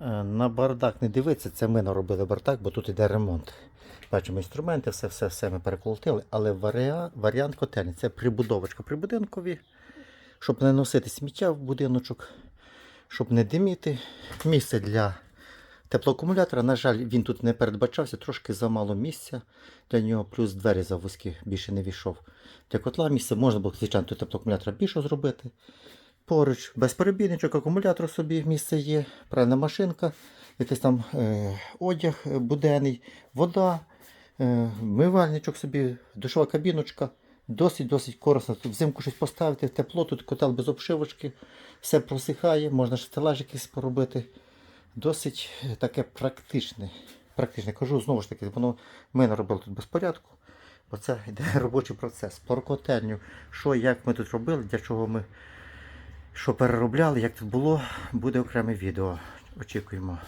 Е, На бардак не дивиться, це ми наробили бардак, бо тут іде ремонт. Бачимо інструменти, все, все, все ми переколотили, але варіа- варіант котельні це прибудовочка при будинкові, щоб не носити сміття в будиночок, щоб не диміти. Місце для теплоакумулятора. На жаль, він тут не передбачався, трошки замало місця для нього, плюс двері завузькі більше не війшов. Для котла місце можна було, звичайно, тут теплоакумулятора більше зробити. Поруч безперебійничок, акумулятор собі місце є, пральна машинка, якийсь там е, одяг буденний, вода, е, вмивальничок собі, душова кабіночка. Досить-досить корисно. Тут взимку щось поставити, тепло, тут котел без обшивочки, все просихає, можна стелаж якийсь поробити. Досить е, таке практичне. Практичне. Кажу, знову ж таки, воно ми наробили тут безпорядку, бо це йде робочий процес. Про котельню, що як ми тут робили, для чого ми що переробляли, як це було, буде окреме відео. Очікуємо.